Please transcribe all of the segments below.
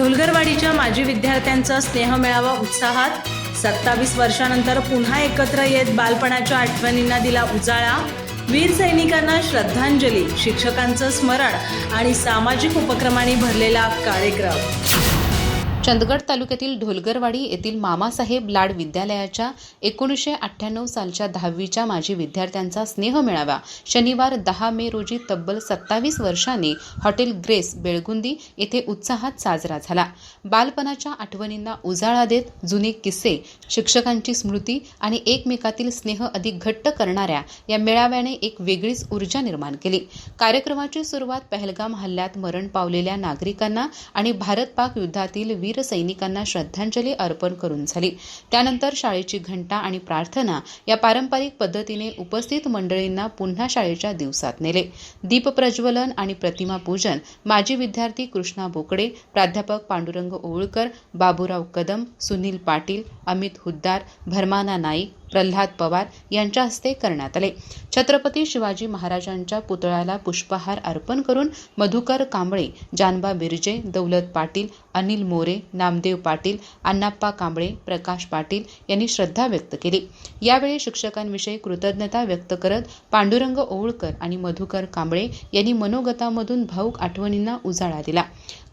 ढोलगरवाडीच्या माजी विद्यार्थ्यांचा स्नेहमेळावा उत्साहात सत्तावीस वर्षानंतर पुन्हा एकत्र येत बालपणाच्या आठवणींना दिला उजाळा. वीर सैनिकांना श्रद्धांजली शिक्षकांचं स्मरण आणि सामाजिक उपक्रमांनी भरलेला कार्यक्रम. चंदगड तालुक्यातील ढोलगरवाडी येथील मामासाहेब लाड विद्यालयाच्या एकोणीसशे अठ्ठ्याण्णव सालच्या दहावीच्या माजी विद्यार्थ्यांचा स्नेह मेळावा शनिवार दहा मे रोजी तब्बल सत्तावीस वर्षांनी हॉटेल ग्रेस बेळगुंदी येथे उत्साहात साजरा झाला. बालपणाच्या आठवणींना उजाळा देत जुने किस्से शिक्षकांची स्मृती आणि एकमेकातील स्नेह अधिक घट्ट करणाऱ्या या मेळाव्याने एक वेगळीच ऊर्जा निर्माण केली. कार्यक्रमाची सुरुवात पहलगाम हल्ल्यात मरण पावलेल्या नागरिकांना आणि भारत पाक युद्धातील वीर सैनिकांना श्रद्धांजली अर्पण करून झाली. त्यानंतर शाळेची घंटा आणि प्रार्थना या पारंपरिक पद्धतीने उपस्थित मंडळींना पुन्हा शाळेच्या दिवसात नेले. दीपप्रज्वलन आणि प्रतिमा पूजन माजी विद्यार्थी कृष्णा बोकडे प्राध्यापक पांडुरंग ओवळकर बाबूराव कदम सुनील पाटील अमित हुद्दार भरमाना नाईक प्रल्हाद पवार यांच्या हस्ते करण्यात आले. छत्रपती शिवाजी महाराजांच्या पुतळ्याला पुष्पहार अर्पण करून मधुकर कांबळे जानबा बिर्जे दौलत पाटील अनिल मोरे नामदेव पाटील अण्णाप्पा कांबळे प्रकाश पाटील यांनी श्रद्धा व्यक्त केली. यावेळी शिक्षकांविषयी कृतज्ञता व्यक्त करत पांडुरंग ओवळकर आणि मधुकर कांबळे यांनी मनोगतामधून भाऊक आठवणींना उजाळा दिला.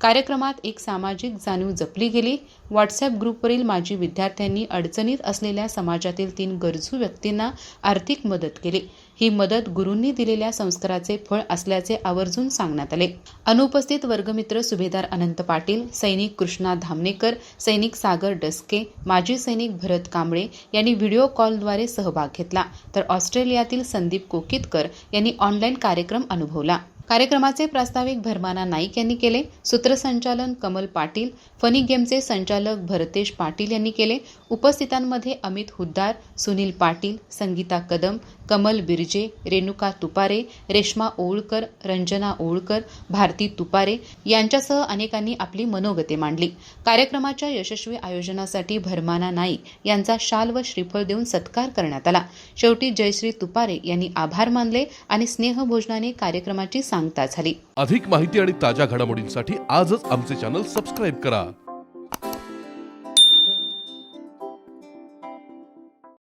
कार्यक्रमात एक सामाजिक जाणीव जपली गेली. व्हॉट्सअप ग्रुपवरील माजी विद्यार्थ्यांनी अडचणीत असलेल्या समाजातील तीन गरजू व्यक्तींना आर्थिक मदत केली. ही मदत गुरूंनी दिलेल्या संस्काराचे फळ असल्याचे आवर्जून सांगण्यात आले. अनुपस्थित वर्गमित्र सुभेदार अनंत पाटील सैनिक कृष्णा धामणेकर सैनिक सागर डस्के माजी सैनिक भरत कांबळे यांनी व्हिडिओ कॉलद्वारे सहभाग घेतला. तर ऑस्ट्रेलियातील संदीप कोकितकर यांनी ऑनलाईन कार्यक्रम अनुभवला. कार्यक्रमाचे प्रास्ताविक भरमाना नाईक यांनी केले. सूत्रसंचालन कमल पाटील फनी गेमचे संचालक भरतेश पाटील यांनी केले. उपस्थितांमध्ये अमित हुद्दार सुनील पाटील संगीता कदम कमल बिर्जे रेणुका तुपारे रेश्मा ओळकर रंजना ओळकर भारती तुपारे यांच्यासह अनेकांनी आपली मनोगते मांडली. कार्यक्रमाच्या यशस्वी आयोजनासाठी भरमाना नाईक यांचा शाल व श्रीफळ देऊन सत्कार करण्यात आला. शेवटी जयश्री तुपारे यांनी आभार मानले आणि स्नेहभोजनाने कार्यक्रमाची सांगता झाली अधिक माहिती आणि ताज्या घडामोडींसाठी आजच आमचे चॅनल सबस्क्राईब करा.